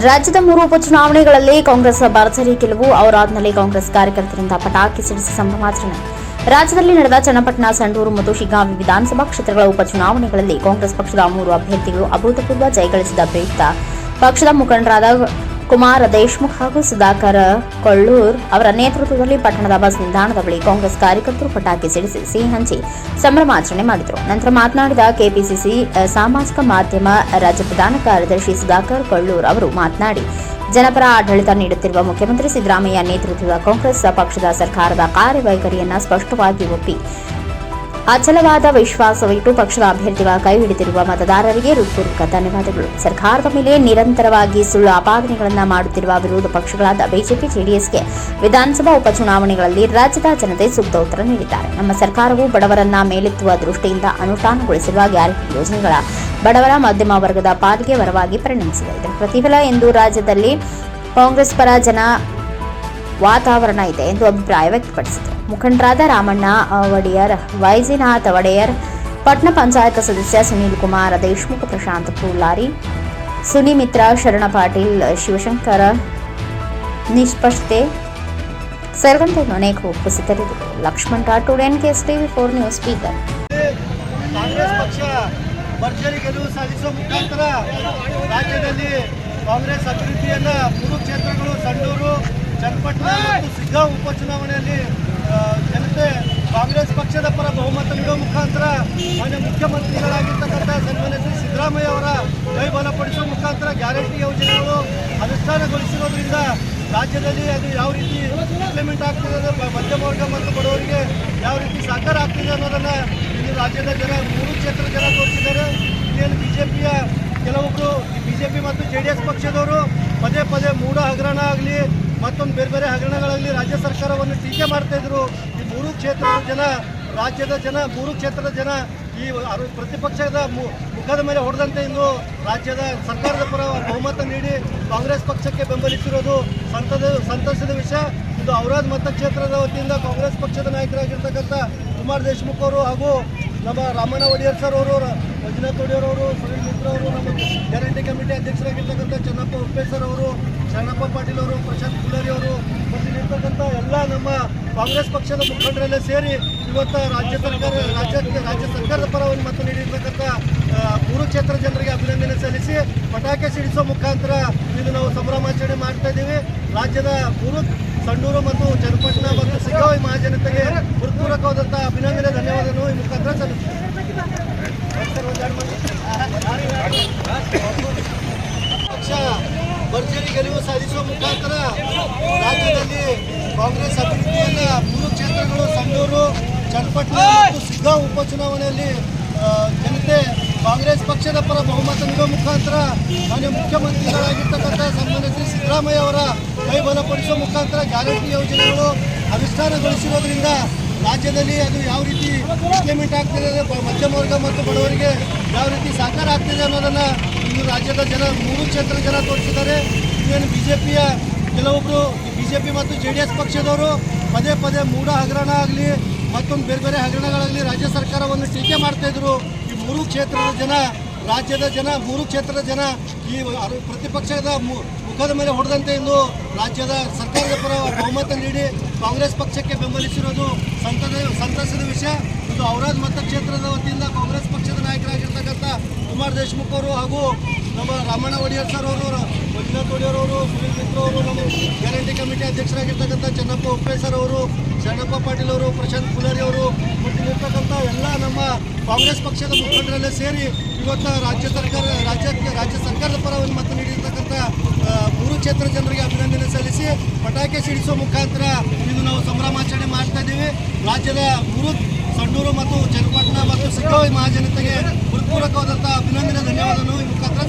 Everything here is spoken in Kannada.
ರಾಜ್ಯದ ಮೂರು ಉಪಚುನಾವಣೆಗಳಲ್ಲಿ ಕಾಂಗ್ರೆಸ್ ಭರ್ಜರಿ ಗೆಲುವು ಅವರಾದ್ನಲ್ಲಿ ಕಾಂಗ್ರೆಸ್ ಕಾರ್ಯಕರ್ತರಿಂದ ಪಟಾಕಿ ಸಿಡಿಸಿ ಸಂಭ್ರಮಾಚರಣೆ. ರಾಜ್ಯದಲ್ಲಿ ನಡೆದ ಚನ್ನಪಟ್ಟಣ, ಸಂಡೂರು ಮತ್ತು ಶಿಗ್ಗಾಂವಿ ವಿಧಾನಸಭಾ ಕ್ಷೇತ್ರಗಳ ಉಪಚುನಾವಣೆಗಳಲ್ಲಿ ಕಾಂಗ್ರೆಸ್ ಪಕ್ಷದ ಮೂರು ಅಭ್ಯರ್ಥಿಗಳು ಅಭೂತಪೂರ್ವ ಜಯಗಳಿಸಿದ ಪ್ರಯುಕ್ತ ಪಕ್ಷದ ಮುಖಂಡರಾದ ಕುಮಾರ ದೇಶ್ಮುಖ್ ಹಾಗೂ ಸುಧಾಕರ್ ಕೊಳ್ಳೂರ್ ಅವರ ನೇತೃತ್ವದಲ್ಲಿ ಪಟ್ಟಣದ ಬಸ್ ನಿಲ್ದಾಣದ ಬಳಿ ಕಾಂಗ್ರೆಸ್ ಕಾರ್ಯಕರ್ತರು ಪಟಾಕಿ ಸಿಡಿಸಿ ಸಿಹಿ ಹಂಚಿ ಸಂಭ್ರಮಾಚರಣೆ ಮಾಡಿದರು. ನಂತರ ಮಾತನಾಡಿದ ಕೆಪಿಸಿಸಿ ಸಾಮಾಜಿಕ ಮಾಧ್ಯಮ, ರಾಜ್ಯ ಪ್ರಧಾನ ಕಾರ್ಯದರ್ಶಿ ಸುಧಾಕರ್ ಕೊಳ್ಳೂರ್ ಅವರು ಮಾತನಾಡಿ, ಜನಪರ ಆಡಳಿತ ನೀಡುತ್ತಿರುವ ಮುಖ್ಯಮಂತ್ರಿ ಸಿದ್ದರಾಮಯ್ಯ ನೇತೃತ್ವದ ಕಾಂಗ್ರೆಸ್ ಪಕ್ಷದ ಸರ್ಕಾರದ ಕಾರ್ಯವೈಖರಿಯನ್ನು ಸ್ಪಷ್ಟವಾಗಿ ಒಪ್ಪಿ ಅಚಲವಾದ ವಿಶ್ವಾಸವಿಟ್ಟು ಪಕ್ಷದ ಅಭ್ಯರ್ಥಿಗಳ ಕೈ ಹಿಡಿದಿರುವ ಮತದಾರರಿಗೆ ಹೃತ್ಪೂರ್ವಕ ಧನ್ಯವಾದಗಳು. ಸರ್ಕಾರದ ಮೇಲೆ ನಿರಂತರವಾಗಿ ಸುಳ್ಳು ಆಪಾದನೆಗಳನ್ನು ಮಾಡುತ್ತಿರುವ ವಿರೋಧ ಪಕ್ಷಗಳಾದ ಬಿಜೆಪಿ, ಜೆಡಿಎಸ್ಗೆ ವಿಧಾನಸಭಾ ಉಪಚುನಾವಣೆಗಳಲ್ಲಿ ರಾಜ್ಯದ ಜನತೆ ಸೂಕ್ತ ಉತ್ತರ ನೀಡಿದ್ದಾರೆ. ನಮ್ಮ ಸರ್ಕಾರವು ಬಡವರನ್ನ ಮೇಲೆತ್ತುವ ದೃಷ್ಟಿಯಿಂದ ಅನುಷ್ಠಾನಗೊಳಿಸಿರುವ ಗ್ಯಾರಂಟಿ ಯೋಜನೆಗಳ ಬಡವರ ಮಧ್ಯಮ ವರ್ಗದ ಪಾಲಿಗೆ ವರವಾಗಿ ಪರಿಣಮಿಸಿದೆ. ಇದರ ಪ್ರತಿಫಲ ಎಂದು ರಾಜ್ಯದಲ್ಲಿ ಕಾಂಗ್ರೆಸ್ ಪರ ಜನ ವಾತಾವರಣ ಇದೆ ಎಂದು ಅಭಿಪ್ರಾಯ ವ್ಯಕ್ತಪಡಿಸಿದರು. ಮುಖಂಡರಾದ ರಾಮಣ್ಣ ಒಡೆಯರ್ ವೈಜಿನಾಥ್ ಒಡೆಯರ್ ಪಟ್ಟಣ ಪಂಚಾಯತ್ ಸದಸ್ಯ ಸುನೀಲ್ ಕುಮಾರ್, ದೇಶ್ಮುಖ್ ಪ್ರಶಾಂತ್ ಪೂಲಾರಿ ಸುನಿಮಿತ್ರ ಶರಣ ಪಾಟೀಲ್, ಶಿವಶಂಕರ, ನಿಷ್ಪಷ್ಟೆ ಸೇರಿದಂತೆ ಅನೇಕ ಉಪಸ್ಥಿತರಿದ್ದರು. Lakshman Rathod N K S TV four news speaker Congress ಪಕ್ಷ ಭರ್ಜರಿ ಗೆಲುವು ಸಾಧಿಸುವ ಮುಖಾಂತರ ರಾಜ್ಯದಲ್ಲಿ ಕಾಂಗ್ರೆಸ್ ಅಭಿವೃದ್ಧಿಯನ್ನು ಮೂರು ಕ್ಷೇತ್ರಗಳು, ಸಂಡೂರು, ಚನ್ನಪಟ್ಟಣ ಮತ್ತು ಸಿಗ್ಗಾಂವ್ ಉಪಚುನಾವಣೆಯಲ್ಲಿ ಆ, ಜನತೆ ಕಾಂಗ್ರೆಸ್ ಪಕ್ಷದ ಪರ ಬಹುಮತ ನೀಡುವ ಮುಖಾಂತರ ಮಾನ್ಯ ಮುಖ್ಯಮಂತ್ರಿಗಳಾಗಿರ್ತಕ್ಕಂಥ ಸನ್ಮಾನ್ಯ ಶ್ರೀ ಸಿದ್ದರಾಮಯ್ಯ ಅವರ ಕೈ ಬಲಪಡಿಸುವ ಮುಖಾಂತರ ಗ್ಯಾರಂಟಿ ಯೋಜನೆಗಳು ಅನುಷ್ಠಾನಗೊಳಿಸಿರೋದ್ರಿಂದ ರಾಜ್ಯದಲ್ಲಿ ಅದು ಯಾವ ರೀತಿ ಇಂಪ್ಲಿಮೆಂಟ್ ಆಗ್ತಿದೆ ಮಧ್ಯಮ ವರ್ಗ ಮತ್ತು ಬಡವರಿಗೆ ಯಾವ ರೀತಿ ಸಹಕಾರ ಆಗ್ತಿದೆ ಅನ್ನೋದನ್ನು ಇಲ್ಲಿ ರಾಜ್ಯದ ಜನ, ಮೂರು ಕ್ಷೇತ್ರ ಜನ ತೋರಿಸಿದ್ದಾರೆ. ಏನು ಪಿಯ ಕೆಲವೊಬ್ಬರು ಪಿ ಮತ್ತು ಜೆ ಡಿ ಎಸ್ ಪಕ್ಷದವರು ಪದೇ ಪದೇ ಮೂಢ ಹಗರಣ ಆಗಲಿ, ಮತ್ತೊಂದು ಬೇರೆ ಬೇರೆ ಹಗರಣಗಳಲ್ಲಿ ರಾಜ್ಯ ಸರ್ಕಾರವನ್ನು ಟೀಕೆ ಮಾಡ್ತಾ ಇದ್ರು. ಈ ಮೂರು ಕ್ಷೇತ್ರದ ಜನ ರಾಜ್ಯದ ಜನ, ಮೂರು ಕ್ಷೇತ್ರದ ಜನ ಈ ಪ್ರತಿಪಕ್ಷದ ಮುಖದ ಮೇಲೆ ಹೊಡೆದಂತೆ ಇಂದು ರಾಜ್ಯದ ಸರ್ಕಾರದ ಪರ ಬಹುಮತ ನೀಡಿ ಕಾಂಗ್ರೆಸ್ ಪಕ್ಷಕ್ಕೆ ಬೆಂಬಲಿಸಿರೋದು ಸಂತದ, ಸಂತಸದ ವಿಷಯ. ಇದು ಔರಾದ್ ಮತಕ್ಷೇತ್ರದ ವತಿಯಿಂದ ಕಾಂಗ್ರೆಸ್ ಪಕ್ಷದ ನಾಯಕರಾಗಿರ್ತಕ್ಕಂಥ ಕುಮಾರ್ ದೇಶ್ಮುಖ್ ಅವರು ಹಾಗೂ ನಮ್ಮ ರಾಮಣ್ಣ ಒಡೆಯರ್ ಸರ್ ಅವರು ಮಂಜುನಾಥ್ ಒಡೆಯರ್ ಅವರು, ಸುನೀಲ್ ಮಿತ್ರ ಅವರು, ನಮ್ಮ ಗ್ಯಾರಂಟಿ ಕಮಿಟಿ ಅಧ್ಯಕ್ಷರಾಗಿರ್ತಕ್ಕಂಥ ಚನ್ನಪ್ಪ ಉಪ್ಪೇಸರ್ ಅವರು ಶರಣಪ್ಪ ಪಾಟೀಲ್ ಅವರು, ಪ್ರಶಾಂತ್ ಕುಲರಿ ಅವರು ಮತ್ತು ಇಲ್ಲಿರ್ತಕ್ಕಂಥ ಎಲ್ಲ ನಮ್ಮ ಕಾಂಗ್ರೆಸ್ ಪಕ್ಷದ ಮುಖಂಡರೆಲ್ಲ ಸೇರಿ ಇವತ್ತು ರಾಜ್ಯ ಸರ್ಕಾರ ರಾಜ್ಯಕ್ಕೆ ರಾಜ್ಯ ಸರ್ಕಾರದ ಪರವನ್ನು ಮತ ನೀಡಿರ್ತಕ್ಕಂಥ ಮೂರು ಕ್ಷೇತ್ರ ಜನರಿಗೆ ಅಭಿನಂದನೆ ಸಲ್ಲಿಸಿ ಪಟಾಕಿ ಸಿಡಿಸೋ ಮುಖಾಂತರ ಇದು ನಾವು ಸಂಭ್ರಮಾಚರಣೆ ಮಾಡ್ತಾ ಇದ್ದೀವಿ. ರಾಜ್ಯದ ಮೂರು ಸಂಡೂರು ಮತ್ತು ಚನ್ನಪಟ್ಟಣ ಮತ್ತು ಸಿಗಾವಿ ಮಹಾಜನತೆಗೆ ಹೃತ್ಪೂರ್ವಕವಾದಂಥ ಅಭಿನಂದನೆ, ಧನ್ಯವಾದಗಳು. ಈ ಮುಖಾಂತರ ಸಲ್ಲಿಸ್ತೀನಿ ಪಕ್ಷ ಭರ್ಜರಿ ಗೆಲುವು ಸಾಧಿಸುವ ಮುಖಾಂತರ ರಾಜ್ಯದಲ್ಲಿ ಕಾಂಗ್ರೆಸ್ ಅಭಿವೃದ್ಧಿಯನ್ನ ಮೂರು ಕ್ಷೇತ್ರಗಳು, ಸಂಡೂರು, ಚನ್ನಪಟ್ಟಣ ಮತ್ತು ಉಪ ಉಪಚುನಾವಣೆಯಲ್ಲಿ ಜನತೆ ಕಾಂಗ್ರೆಸ್ ಪಕ್ಷದ ಪರ ಬಹುಮತ ನೀಡುವ ಮುಖಾಂತರ ಮಾನ್ಯ ಮುಖ್ಯಮಂತ್ರಿಗಳಾಗಿರ್ತಕ್ಕಂಥ ಸನ್ಮಾನ್ಯ ಶ್ರೀ ಸಿದ್ದರಾಮಯ್ಯ ಅವರ ಕೈ ಬಲಪಡಿಸುವ ಮುಖಾಂತರ ಗ್ಯಾರಂಟಿ ಯೋಜನೆಗಳು ಅನುಷ್ಠಾನಗೊಳಿಸಿರೋದ್ರಿಂದ ರಾಜ್ಯದಲ್ಲಿ ಅದು ಯಾವ ರೀತಿ ಇಂಪ್ಲಿಮೆಂಟ್ ಆಗ್ತಿದೆ ಬ- ಮಧ್ಯಮ ವರ್ಗ ಮತ್ತು ಬಡವರಿಗೆ ಯಾವ ರೀತಿ ಸಹಕಾರ ಆಗ್ತಿದೆ ಅನ್ನೋದನ್ನು ಇಂದು ರಾಜ್ಯದ ಜನ, ಮೂರು ಕ್ಷೇತ್ರ ಜನ ತೋರಿಸಿದ್ದಾರೆ. ಏನು ಬಿಜೆಪಿಯ ಕೆಲವೊಬ್ಬರು ಬಿ ಜೆ ಪಿ ಮತ್ತು ಜೆ ಡಿ ಎಸ್ ಪಕ್ಷದವರು ಪದೇ ಪದೇ ಮೂಢ ಹಗರಣ ಆಗಲಿ, ಮತ್ತೊಂದು ಬೇರೆ ಬೇರೆ ಹಗರಣಗಳಾಗಲಿ ರಾಜ್ಯ ಸರ್ಕಾರವನ್ನು ಟೀಕೆ ಮಾಡ್ತಾ ಇದ್ರು. ಈ ಮೂರು ಕ್ಷೇತ್ರದ ಜನ, ರಾಜ್ಯದ ಜನ, ಮೂರು ಕ್ಷೇತ್ರದ ಜನ ಈ ಪ್ರತಿಪಕ್ಷದ ಮುಖದ ಮೇಲೆ ಹೊಡೆದಂತೆ ಇಂದು ರಾಜ್ಯದ ಸರ್ಕಾರದ ಪರ ಬಹುಮತ ನೀಡಿ ಕಾಂಗ್ರೆಸ್ ಪಕ್ಷಕ್ಕೆ ಬೆಂಬಲಿಸಿರೋದು ಸಂತದ, ಸಂತಸದ ವಿಷಯ. ಇದು ಔರಾದ್ ಮತಕ್ಷೇತ್ರದ ವತಿಯಿಂದ ಕಾಂಗ್ರೆಸ್ ಪಕ್ಷದ ನಾಯಕರಾಗಿರ್ತಕ್ಕಂಥ ಕುಮಾರ್ ದೇಶ್ಮುಖ್ ಅವರು ಹಾಗೂ ನಮ್ಮ ರಾಮಣ್ಣ ಒಡೆಯರ್ ಸರ್ ಅವರು ಮಂಜುನಾಥ್ ಒಡೆಯರ್ ಸುನೀಲ್ ಮಿತ್ರ ಅವರು, ನಮ್ಮ ಗ್ಯಾರಂಟಿ ಕಮಿಟಿ ಅಧ್ಯಕ್ಷರಾಗಿರ್ತಕ್ಕಂಥ ಚನ್ನಪ್ಪ ಉಪ್ಪೇಸರ್ ಅವರು, ಶರಣಪ್ಪ ಪಾಟೀಲ್ ಅವರು, ಪ್ರಶಾಂತ್ ಕುಲಾರಿ ಅವರು ಮತ್ತು ಇಲ್ಲಿರ್ತಕ್ಕಂಥ ಎಲ್ಲ ನಮ್ಮ ಕಾಂಗ್ರೆಸ್ ಪಕ್ಷದ ಮುಖಂಡರೆಲ್ಲ ಸೇರಿ ಇವತ್ತು ರಾಜ್ಯ ಸರ್ಕಾರ, ರಾಜ್ಯಕ್ಕೆ, ರಾಜ್ಯ ಸರ್ಕಾರದ ಪರವನ್ನು ಮತ ನೀಡಿರ್ತಕ್ಕಂಥ ಮೂರು ಕ್ಷೇತ್ರ ಜನರಿಗೆ ಅಭಿನಂದನೆ ಸಲ್ಲಿಸಿ ಪಟಾಕಿ ಸಿಡಿಸುವ ಮುಖಾಂತರ ಇದು ನಾವು ಸಂಭ್ರಮಾಚರಣೆ ಮಾಡ್ತಾ ಇದ್ದೀವಿ ರಾಜ್ಯದ ಮೂರು ಸಂಡೂರು ಮತ್ತು ಚನ್ನಪಟ್ಟಣ ಮತ್ತು ಸಿಗ್ಗಾವಿ ಮಹಾಜನತೆಗೆ ಹೃತ್ಪೂರ್ವಕವಾದಂಥ ಅಭಿನಂದನೆ, ಧನ್ಯವಾದಗಳು ಈ ಮುಖಾಂತರ.